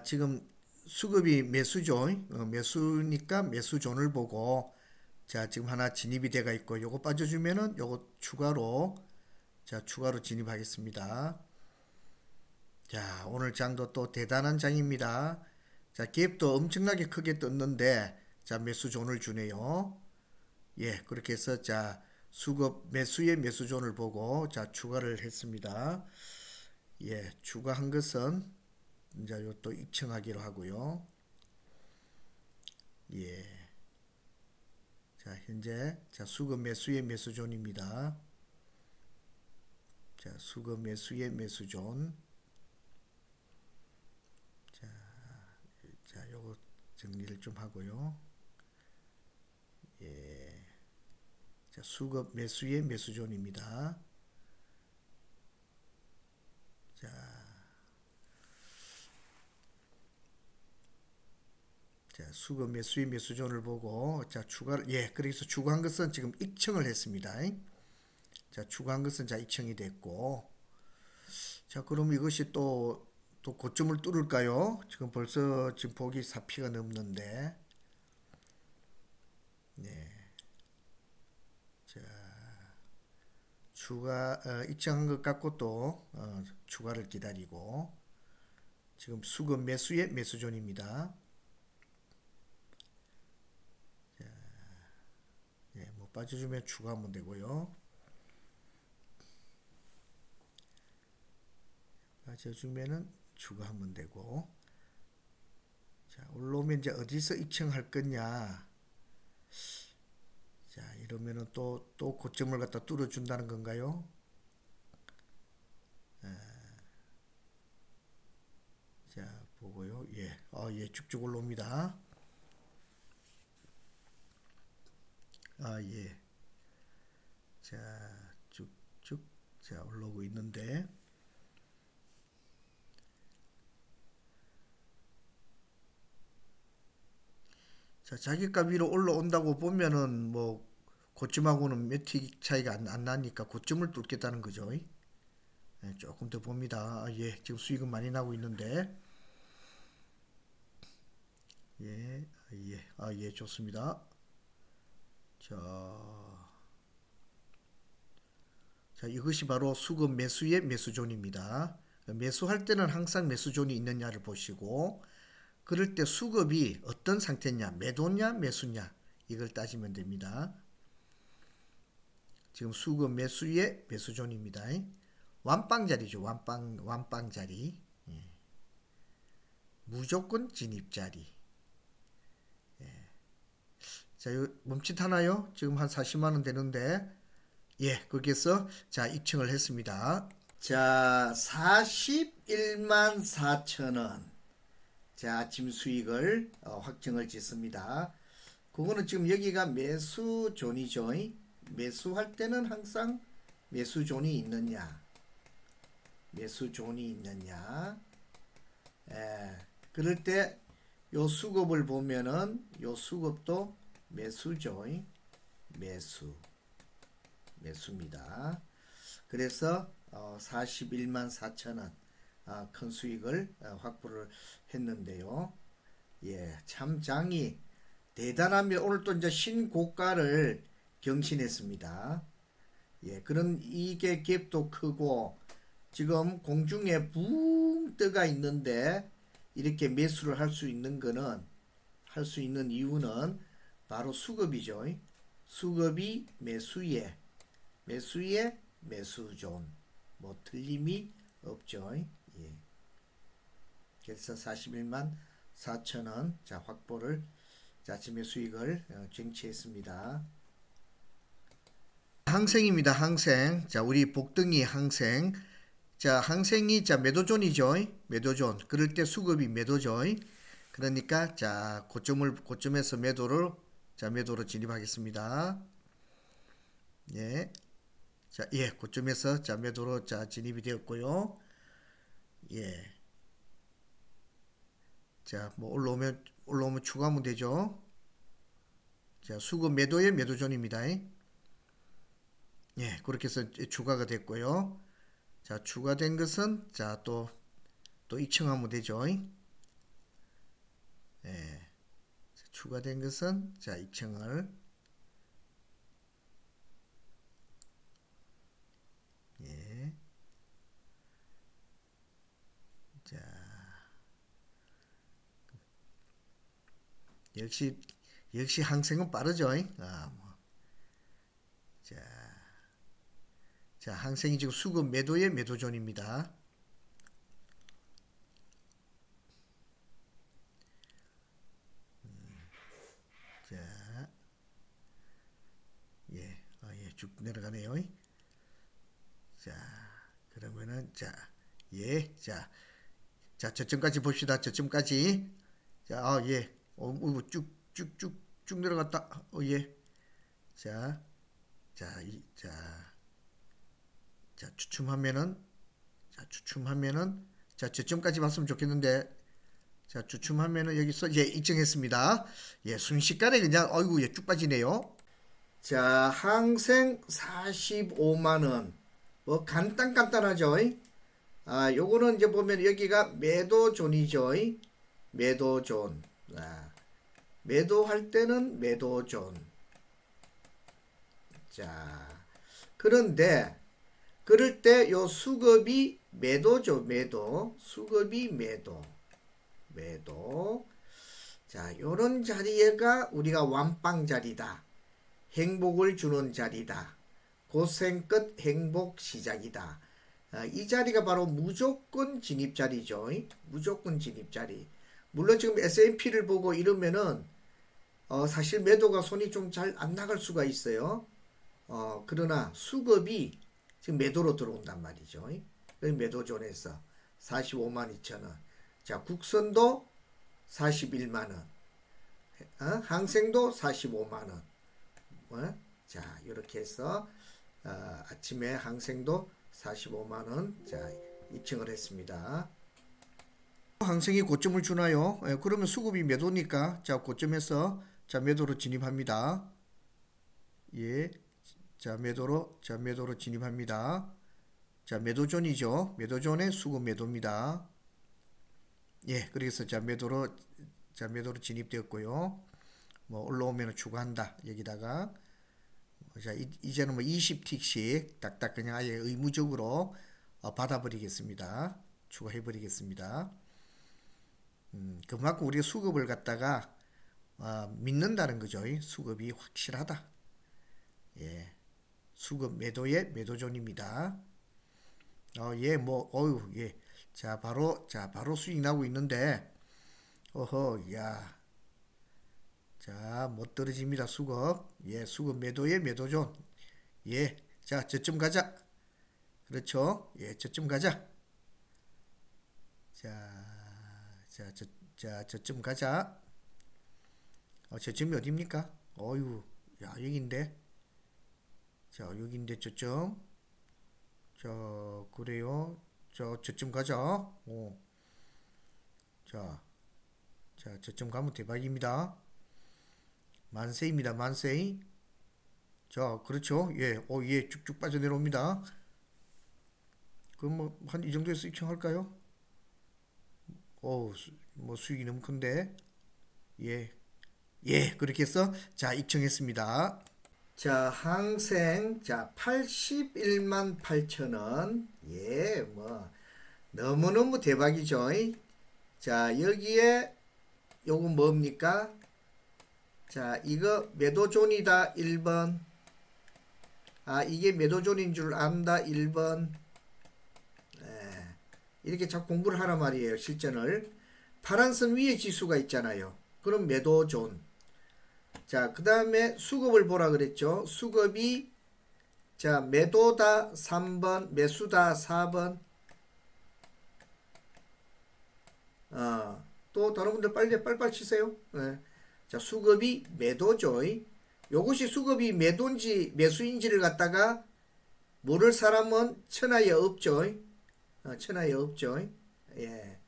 자, 지금 수급이 매수죠. 어, 매수니까 매수존을 보고 자, 지금 하나 진입이 돼가 있고 요거 빠져주면은 요거 추가로 자, 추가로 진입하겠습니다. 자, 오늘 장도 또 대단한 장입니다. 자, 갭도 엄청나게 크게 떴는데 자, 매수존을 주네요. 예, 그렇게 해서 자, 수급 매수의 매수존을 보고 자, 추가를 했습니다. 예, 추가한 것은 이제 요또 입청하기로 하고요. 예. 자, 현재 자, 수급 매수의 매수존입니다. 자, 수급 매수의 매수존. 자, 자, 요거 정리를 좀 하고요. 예. 자, 수급 매수의 매수존입니다. 자, 수급 매수의 매수존을 보고 자, 추가를 예, 그래서 추가한 것은 지금 입청을 했습니다. 자, 추가한 것은 자, 입청이 됐고 자, 그럼 이것이 또또 고점을 뚫을까요? 지금 벌써 지금 보기 4피가 넘는데 네. 자, 추가 어, 입장한 것 같고 또 어, 추가를 기다리고 지금 수급 매수의 매수존입니다. 자, 예, 뭐 빠져주면 추가하면 되고요. 빠져주면은 추가하면 되고. 자, 올라오면 이제 어디서 입청할 거냐. 자, 이러면은 또, 또 고점을 갖다 뚫어준다는 건가요? 아, 자, 보고요. 예, 어, 예, 쭉쭉 올라옵니다. 아, 예. 자, 쭉쭉, 자, 올라오고 있는데. 자, 자기가 위로 올라온다고 보면은 뭐 고점하고는 몇틱 차이가 안, 안 나니까 고점을 뚫겠다는 거죠. 예, 조금 더 봅니다. 아, 예, 지금 수익은 많이 나고 있는데. 예, 아, 예, 아, 예, 좋습니다. 자, 자, 이것이 바로 수급 매수의 매수존입니다. 매수할 때는 항상 매수존이 있느냐를 보시고, 그럴 때 수급이 어떤 상태냐, 매도냐, 매수냐, 이걸 따지면 됩니다. 지금 수급 매수의 매수존입니다. 완빵 자리죠. 완빵, 완빵 자리. 예. 무조건 진입 자리. 예. 자, 멈칫하나요? 지금 한 40만 원 되는데, 예, 거기에서, 자, 입증을 했습니다. 자, 41만 4천 원. 자, 아침 수익을 어, 확정을 짓습니다. 그거는 지금 여기가 매수 존이죠. 매수할 때는 항상 매수 존이 있느냐, 매수 존이 있느냐. 에, 그럴 때 요 수급을 보면은 요 수급도 매수죠. 매수, 매수입니다. 그래서 어, 41만 4천 원. 아, 큰 수익을 어, 확보를 했는데요. 예, 참 장이 대단하며 오늘 또 이제 신고가를 경신했습니다. 예, 그런 이게 갭도 크고 지금 공중에 붕 뜨가 있는데 이렇게 매수를 할 수 있는 거는 할 수 있는 이유는 바로 수급이죠. 수급이 매수에 매수에 매수존 뭐 틀림이 없죠. 예. 그래서 41만 4천 원, 자, 확보를, 자, 아침에 수익을 어, 쟁취했습니다. 항생입니다, 항생. 자, 우리 복등이 항생. 자, 항생이, 자, 매도존이죠. 매도존. 그럴 때 수급이 매도죠. 그러니까, 자, 고점을, 고점에서 매도를, 자, 매도로 진입하겠습니다. 예. 자, 예, 고점에서, 자, 매도로, 자, 진입이 되었고요. 예. 자, 뭐 올라오면 올라오면 추가하면 되죠. 자, 수급 매도의 매도존입니다. 예, 그렇게 해서 추가가 됐고요. 자, 추가된 것은 자, 또또 입청하면 되죠. 예. 추가된 것은 자, 익청을 예. 자. 역시 역시 항생은 빠르죠. 잉? 아, 뭐. 자. 자, 항생이 지금 수급 매도의 매도존입니다. 자, 예, 아, 예, 쭉 내려가네요. 자, 그러면은 자, 예, 자, 자, 저점까지 봅시다. 저점까지. 자, 아, 예, 어, 어, 쭉, 쭉, 쭉, 쭉 내려갔다. 어, 예. 자, 자, 이, 자, 자, 추춤하면은, 자, 추춤하면은, 자, 저점까지 봤으면 좋겠는데, 자, 주춤하면은 여기서 예, 입증했습니다. 예, 순식간에 그냥 어이구, 예, 쭉 빠지네요. 자, 항생 45만 원. 뭐 간단 간단하죠. 아, 요거는 이제 보면 여기가 매도존이죠. 매도존. 아, 매도할 때는 매도존. 자, 그런데 그럴 때 요 수급이 매도죠, 매도. 수급이 매도. 매도. 자, 요런 자리에가 우리가 완빵 자리다. 행복을 주는 자리다. 고생 끝 행복 시작이다. 아, 이 자리가 바로 무조건 진입 자리죠. 무조건 진입 자리. 물론 지금 S&P를 보고 이러면은 어, 사실 매도가 손이 좀 잘 안 나갈 수가 있어요. 어, 그러나 수급이 지금 매도로 들어온단 말이죠. 매도존에서 45만 2천 원. 자, 국선도 41만 원. 어? 항생도 45만 원. 어? 자, 이렇게 해서 어, 아침에 항생도 45만 원. 자, 입증을 했습니다. 항생이 고점을 주나요? 예, 그러면 수급이 매도니까 자, 고점에서 자, 매도로 진입합니다. 예. 자, 매도로 자, 매도로 진입합니다. 자, 매도존이죠. 매도존의 수급 매도입니다. 예, 그래서 자 매도로 자 매도로 진입되었고요. 뭐 올라오면 추가한다 여기다가 자 이, 이제는 뭐 20틱씩 딱딱 그냥 아예 의무적으로 어, 받아버리겠습니다. 추가해버리겠습니다. 음, 그만큼 우리가 수급을 갖다가 어, 믿는다는 거죠. 수급이 확실하다. 예, 수급 매도의 매도존입니다. 어, 예, 뭐, 어유, 예. 자, 바로, 자, 바로 수익 나고 있는데, 어허, 야. 자, 못 떨어집니다, 수급. 예, 수급 매도의 매도존. 예, 자, 저점 가자. 그렇죠. 예, 저점 가자. 자, 자, 저, 자, 저점 가자. 어, 저점이 어딥니까? 어유, 야, 여긴데. 자, 여긴데, 저점. 자, 그래요. 자, 저쯤 가자. 오. 자, 자, 저쯤 가면 대박입니다. 만세입니다. 만세. 자, 그렇죠. 예, 오, 예, 쭉쭉 빠져 내려옵니다. 그럼 뭐, 한 이 정도에서 입청할까요? 오, 수- 뭐, 수익이 너무 큰데. 예, 예, 그렇게 해서, 자, 입청했습니다. 자, 항생, 자, 81만 8천 원. 예, 뭐, 너무너무 대박이죠. 자, 여기에, 요거 뭡니까? 자, 이거 매도존이다, 1번. 아, 이게 매도존인 줄 안다, 1번. 예, 이렇게 자꾸 공부를 하란 말이에요, 실전을. 파란 선 위에 지수가 있잖아요. 그럼 매도존. 자, 그 다음에 수급을 보라 그랬죠. 수급이 자, 매도다 3번, 매수다 4번. 어, 또 다른 분들 빨리 빨빨 치세요. 예. 자, 수급이 매도죠. 요것이 수급이 매도인지 매수인지를 갖다가 모를 사람은 천하에 없죠. 어, 천하에 없죠. 예.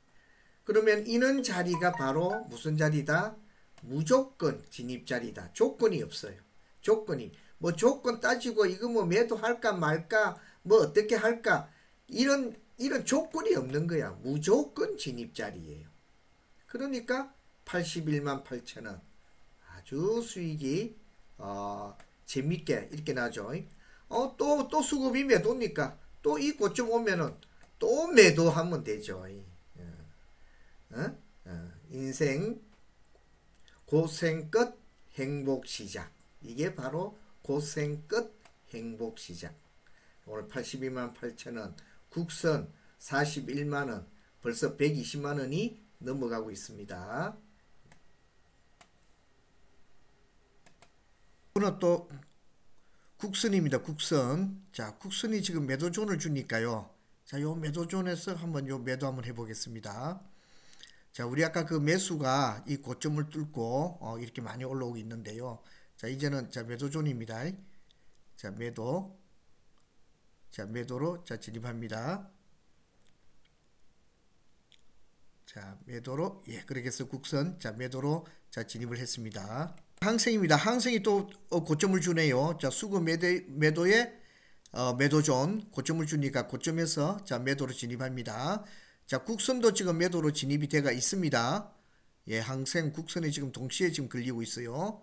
그러면 이는 자리가 바로 무슨 자리다? 무조건 진입 자리다. 조건이 없어요. 조건이 뭐 조건 따지고 이거 뭐 매도할까 말까 뭐 어떻게 할까 이런 이런 조건이 없는 거야. 무조건 진입 자리예요. 그러니까 81만 8천 원. 아주 수익이 어, 재밌게 이렇게 나죠. 어, 또, 또 수급이 매도니까 또 이 고점 오면은 또 매도하면 되죠. 어? 어? 인생 고생 끝 행복 시작. 이게 바로 고생 끝 행복 시작. 오늘 82만 8천 원, 국선 41만 원, 벌써 120만 원이 넘어가고 있습니다. 오늘 또 국선입니다. 국선. 자, 국선이 지금 매도존을 주니까요. 자, 요 매도존에서 한번 요 매도 한번 해보겠습니다. 자, 우리 아까 그 매수가 이 고점을 뚫고 어, 이렇게 많이 올라오고 있는데요. 자, 이제는 자 매도존입니다. 자, 매도. 자, 매도로 자 진입합니다. 자, 매도로 예, 해서 국선 자, 매도로 자 진입을 했습니다. 항생입니다. 항생이 또 어, 고점을 주네요. 자, 수급 매도 매도에 어, 매도존 고점을 주니까 고점에서 자 매도로 진입합니다. 자, 국선도 지금 매도로 진입이 돼가 있습니다. 예, 항생 국선이 지금 동시에 지금 걸리고 있어요.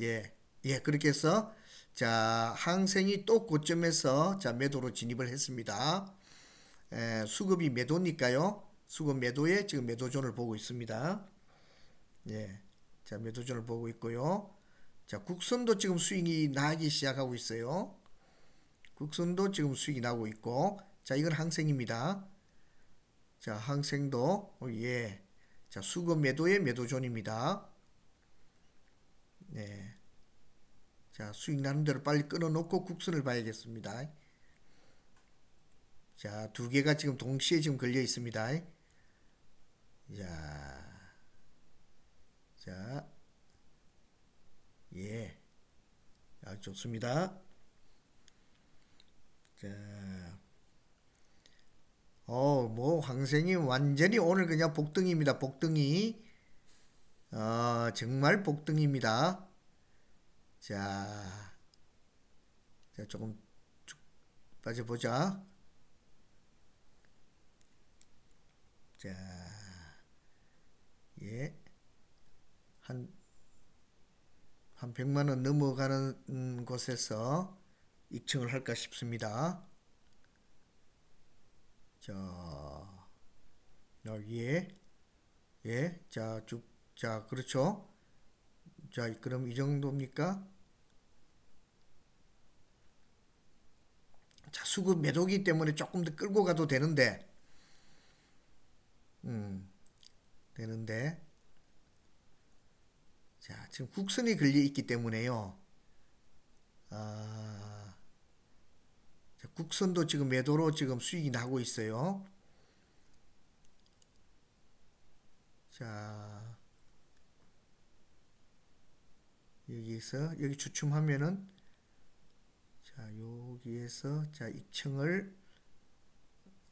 예, 예, 그렇게 해서 자, 항생이 또 고점에서 자 매도로 진입을 했습니다. 에, 수급이 매도니까요. 수급 매도에 지금 매도존을 보고 있습니다. 예, 자 매도존을 보고 있고요. 자, 국선도 지금 수익이 나기 시작하고 있어요. 국선도 지금 수익이 나고 있고, 자, 이건 항생입니다. 자, 항생도 어, 예. 자, 수급 매도의 매도존입니다. 네. 자, 수익 나는 대로 빨리 끊어놓고 국선을 봐야겠습니다. 자, 두 개가 지금 동시에 지금 걸려 있습니다. 자, 자, 예. 아, 좋습니다. 자, 어, 뭐, 황생이 완전히 오늘 그냥 복등입니다. 복등이. 어, 정말 복등입니다. 자, 자, 조금 쭉 빠져보자. 자, 예. 한, 한 100만 원 넘어가는 음, 곳에서 입증을 할까 싶습니다. 자, 여기에, 예, 자, 쭉, 자, 그렇죠. 자, 그럼 이 정도입니까? 자, 수급 매도기 때문에 조금 더 끌고 가도 되는데, 음, 되는데, 자, 지금 국선이 걸려 있기 때문에요. 아, 자, 국선도 지금 매도로 지금 수익이 나고 있어요. 자, 여기서 여기 주춤하면은 자, 여기에서 자, 2층을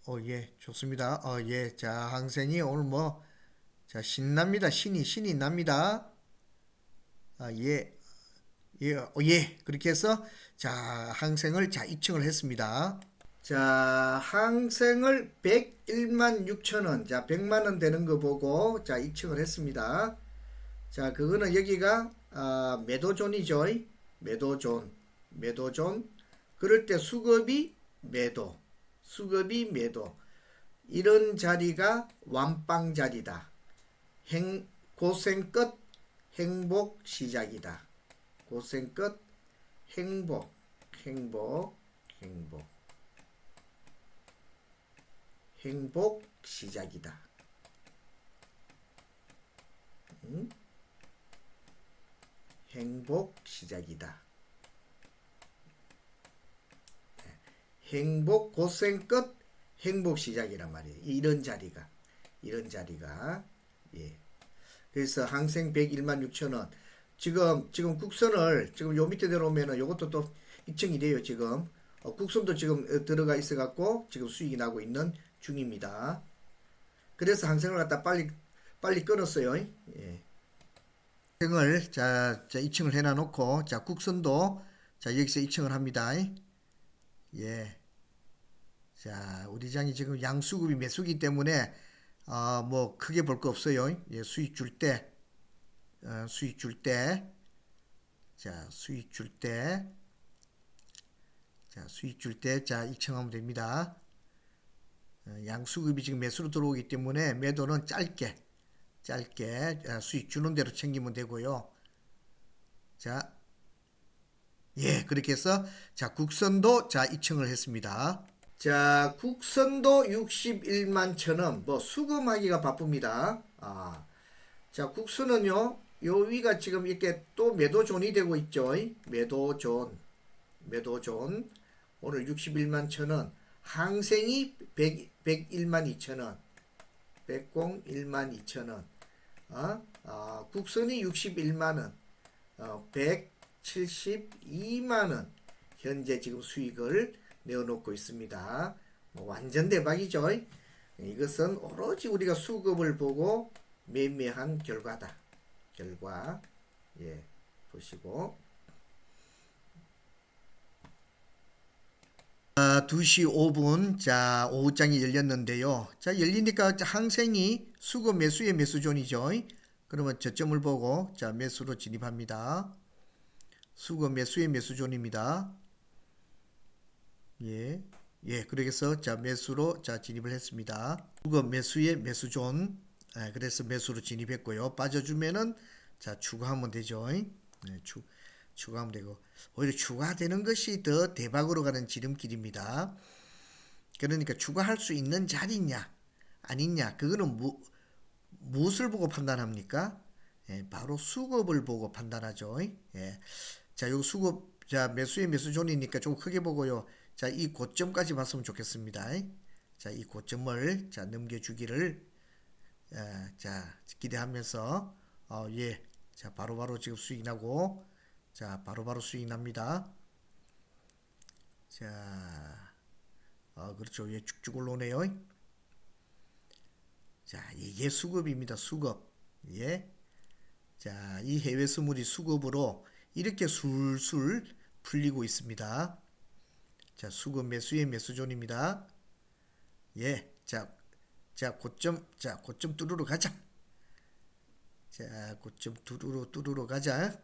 어, 예, 좋습니다. 어, 예. 자, 항생이 오늘 뭐 자, 신납니다. 신이 신이 납니다. 아, 예. 예, 어, 예. 그렇게 해서 자, 항생을 자, 입증을 했습니다. 자, 항생을 101만 6천 원. 자, 100만 원 되는 거 보고 자, 입증을 했습니다. 자, 그거는 여기가 아, 매도존이죠. 매도존. 매도존. 그럴 때 수급이 매도. 수급이 매도. 이런 자리가 완빵 자리다. 행, 고생 끝 행복 시작이다. 고생 끝 행복, 행복, 행복. 행복 시작이다. 음? 행복 시작이다. 네. 행복 고생 끝 행복 시작이란 말이에요. 이런 자리가 이런 자리가 예. 그래서 항생 101만 6천 원. 지금 지금 국선을 지금 요 밑에 내려오면은 요것도 또 입증이 돼요. 지금 어, 국선도 지금 어, 들어가 있어 갖고 지금 수익이 나고 있는 중입니다. 그래서 항생을 갖다 빨리 빨리 끊었어요. 예. 항생을 자, 자 입증을 해놔 놓고 자 국선도 자 여기서 입증을 합니다. 예. 자 우리 장이 지금 양수급이 매수기 때문에 아, 뭐 크게 볼 거 없어요. 예, 수익 줄 때, 어, 수익 줄 때, 자, 수익 줄 때, 자, 수익 줄 때, 자, 이청하면 됩니다. 어, 양수급이 지금 매수로 들어오기 때문에 매도는 짧게, 짧게 아, 수익 주는 대로 챙기면 되고요. 자, 예, 그렇게 해서 자 국선도 자 이청을 했습니다. 자 국선도 61만 천원. 뭐 수금하기가 바쁩니다. 아, 자 국선은요 요 위가 지금 이렇게 또 매도존이 되고 있죠. 매도존, 매도존. 오늘 61만 천원, 항생이 100, 101만 2천원, 백공 1만 2천원, 어? 아, 국선이 61만원, 어, 172만원. 현재 지금 수익을 내어놓고 있습니다. 뭐 완전 대박이죠. 이것은 오로지 우리가 수급을 보고 매매한 결과다. 결과 예 보시고 아, 2시 5분 자 오후장이 열렸는데요. 자 열리니까 항생이 수급 매수의 매수존이죠. 그러면 저점을 보고 자 매수로 진입합니다. 수급 매수의 매수존입니다. 예. 예, 그래서 자 매수로 자 진입을 했습니다. 수급 매수의 매수존. 예, 그래서 매수로 진입했고요. 빠져주면은 자 추가하면 되죠. 네, 추 추가하면 되고 오히려 추가되는 것이 더 대박으로 가는 지름길입니다. 그러니까 추가할 수 있는 자리냐 아니냐 그거는 무, 무엇을 보고 판단합니까? 예, 바로 수급을 보고 판단하죠. 예. 자, 요 수급 자 매수의 매수존이니까 좀 크게 보고요. 자, 이 고점까지 봤으면 좋겠습니다. 자, 이 고점을 자 넘겨주기를 예, 자 기대하면서 어, 예, 자 바로바로 지금 수익 나고 자 바로 바로 수익 납니다. 자, 어, 그렇죠. 예, 쭉쭉 올라오네요. 자, 이게 수급입니다. 수급. 예. 자, 이 해외 스물이 수급으로 이렇게 술술 풀리고 있습니다. 자, 수급 매수의 매수존입니다. 예. 자, 자, 고점, 자, 고점 뚜루루 가자. 자, 고점 뚜루루 뚜루루 가자.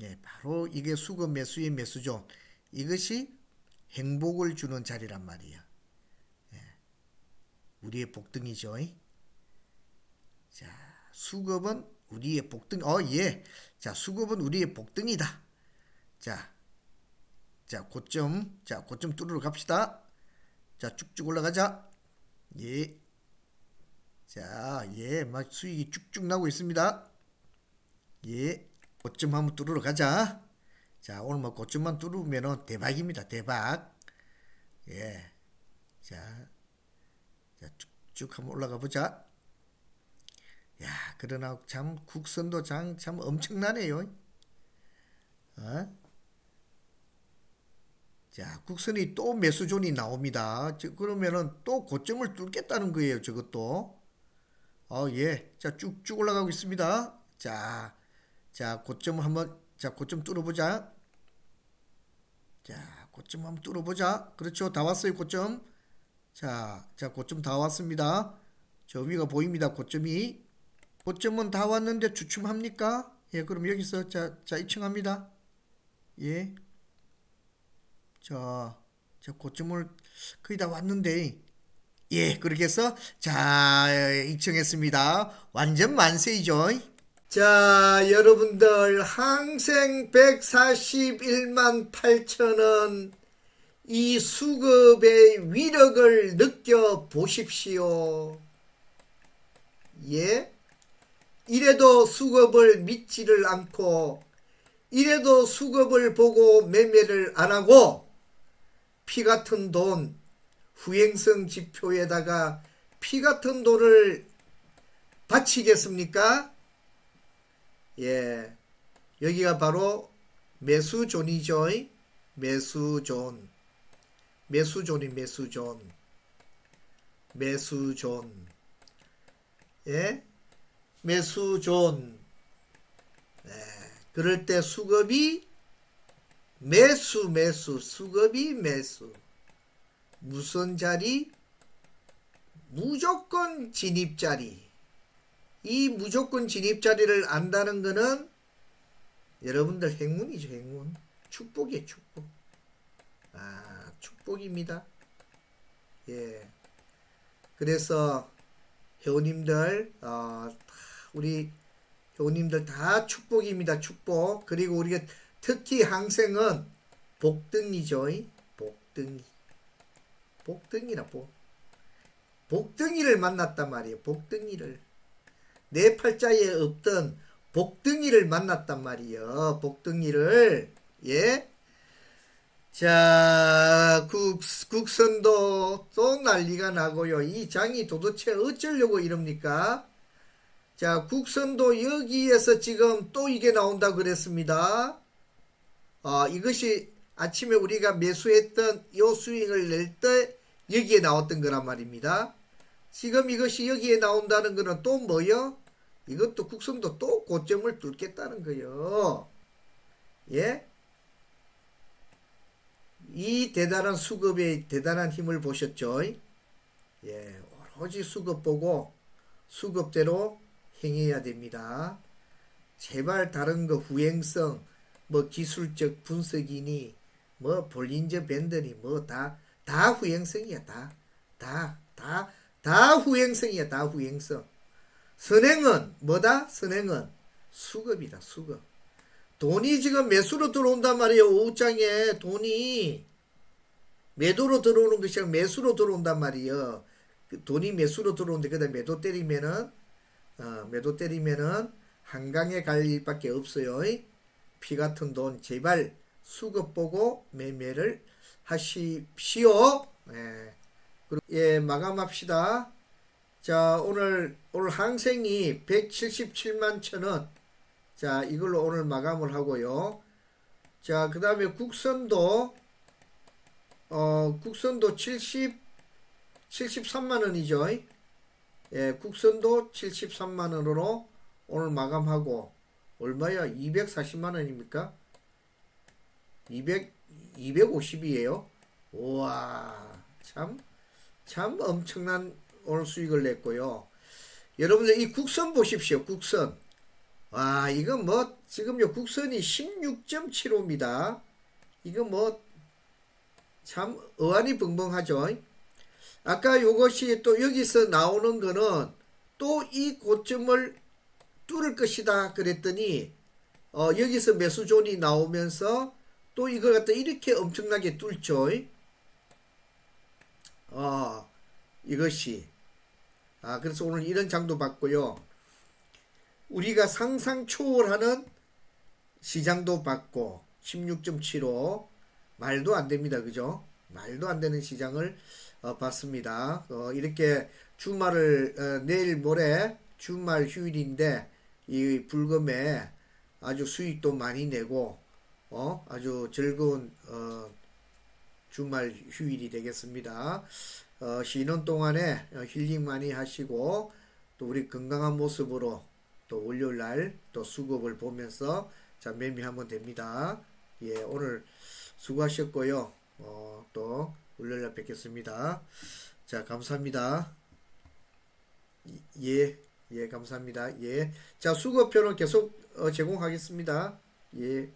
예, 바로 이게 수급 매수의 매수존. 이것이 행복을 주는 자리란 말이야. 우리의 복등이죠. 자, 수급은 우리의 복등. 어, 예. 자, 수급은 우리의 복등이다. 자, 자, 고점. 자, 고점 뚫으러 갑시다. 자, 쭉쭉 올라가자. 예. 자, 예. 막 수익이 쭉쭉 나고 있습니다. 예. 고점 한번 뚫으러 가자. 자, 오늘 뭐 고점만 뚫으면 대박입니다. 대박. 예. 자, 자, 쭉쭉 한번 올라가 보자. 야, 그러나 참 국선도 참, 참 엄청나네요. 어? 자, 국선이 또 매수존이 나옵니다. 저, 그러면은 또 고점을 뚫겠다는 거예요. 저것도. 어, 예. 자, 쭉쭉 올라가고 있습니다. 자, 자, 고점 한번, 자, 고점 뚫어보자. 자, 고점 한번 뚫어보자. 그렇죠. 다 왔어요, 고점. 자, 자, 고점 다 왔습니다. 저 위가 보입니다. 고점이. 고점은 다 왔는데 주춤합니까? 예, 그럼 여기서 자, 자, 이층합니다. 예. 자, 자, 고점을 거의 다 왔는데. 예, 그렇게 해서 자, 이층했습니다. 완전 만세이죠. 자, 여러분들 항생 141만 8천 원. 이 수급의 위력을 느껴 보십시오. 예? 이래도 수급을 믿지를 않고, 이래도 수급을 보고 매매를 안 하고, 피 같은 돈, 후행성 지표에다가 피 같은 돈을 바치겠습니까? 예. 여기가 바로 매수존이죠. 매수존. 매수존이 매수존. 매수존. 예? 매수존. 예. 그럴 때 수급이 매수 매수 수급이 매수. 무슨 자리? 무조건 진입 자리. 이 무조건 진입 자리를 안다는 거는 여러분들 행운이죠, 행운. 축복이에요, 축복. 아, 축복입니다. 예. 그래서 회원님들, 어, 다 우리 회원님들 다 축복입니다, 축복. 그리고 우리가 특히 항생은 복등이죠, 복등이. 복등이라, 복. 복등이를 만났단 말이에요, 복등이를. 내 팔자에 없던 복등이를 만났단 말이에요. 복등이를 예. 자, 국, 국선도 또 난리가 나고요. 이 장이 도대체 어쩌려고 이럽니까? 자, 국선도 여기에서 지금 또 이게 나온다 그랬습니다. 아, 이것이 아침에 우리가 매수했던 요 스윙을 낼 때 여기에 나왔던 거란 말입니다. 지금 이것이 여기에 나온다는 거는 또 뭐요? 이것도 국선도 또 고점을 뚫겠다는 거요. 예? 이 대단한 수급의 대단한 힘을 보셨죠? 예, 오로지 수급 보고 수급대로 행해야 됩니다. 제발 다른 거 후행성, 뭐 기술적 분석이니, 뭐 볼린저 밴드니, 뭐 다, 다 후행성이야, 다. 다, 다, 다 후행성이야, 다 후행성. 선행은 뭐다? 선행은 수급이다, 수급. 돈이 지금 매수로 들어온단 말이에요. 오후장에 돈이 매도로 들어오는 것이 아니라 매수로 들어온단 말이에요. 그 돈이 매수로 들어오는데 그다 매도 때리면은 어, 매도 때리면은 한강에 갈 일밖에 없어요. 피 같은 돈 제발 수급 보고 매매를 하십시오. 예. 예, 마감합시다. 자, 오늘 오늘 항생이 177만 천 원. 자, 이걸로 오늘 마감을 하고요. 자, 그 다음에 국선도, 어, 국선도 70, 73만 원이죠. 예, 국선도 73만 원으로 오늘 마감하고, 얼마야? 240만 원입니까? 200, 250이에요. 우와, 참, 참 엄청난 오늘 수익을 냈고요. 여러분들 이 국선 보십시오. 국선. 와, 이거 뭐, 지금요, 국선이 16.75입니다. 이거 뭐, 참, 어안이 벙벙하죠. 아까 요것이 또 여기서 나오는 거는 또 이 고점을 뚫을 것이다 그랬더니, 어, 여기서 매수존이 나오면서 또 이걸 갖다 이렇게 엄청나게 뚫죠. 어, 이것이. 아, 그래서 오늘 이런 장도 봤고요. 우리가 상상 초월하는 시장도 받고 16.75 말도 안 됩니다. 그죠? 말도 안 되는 시장을 어, 봤습니다. 어, 이렇게 주말을 어, 내일 모레 주말 휴일인데 이 불금에 아주 수익도 많이 내고 어, 아주 즐거운 어, 주말 휴일이 되겠습니다. 어, 쉬는 동안에 어, 힐링 많이 하시고 또 우리 건강한 모습으로 또 월요일 날 또 수급을 보면서 자 매매하면 됩니다. 예, 오늘 수고하셨고요. 어, 또 월요일 날 뵙겠습니다. 자, 감사합니다. 예, 예, 감사합니다. 예. 자, 수급표는 계속 어, 제공하겠습니다. 예.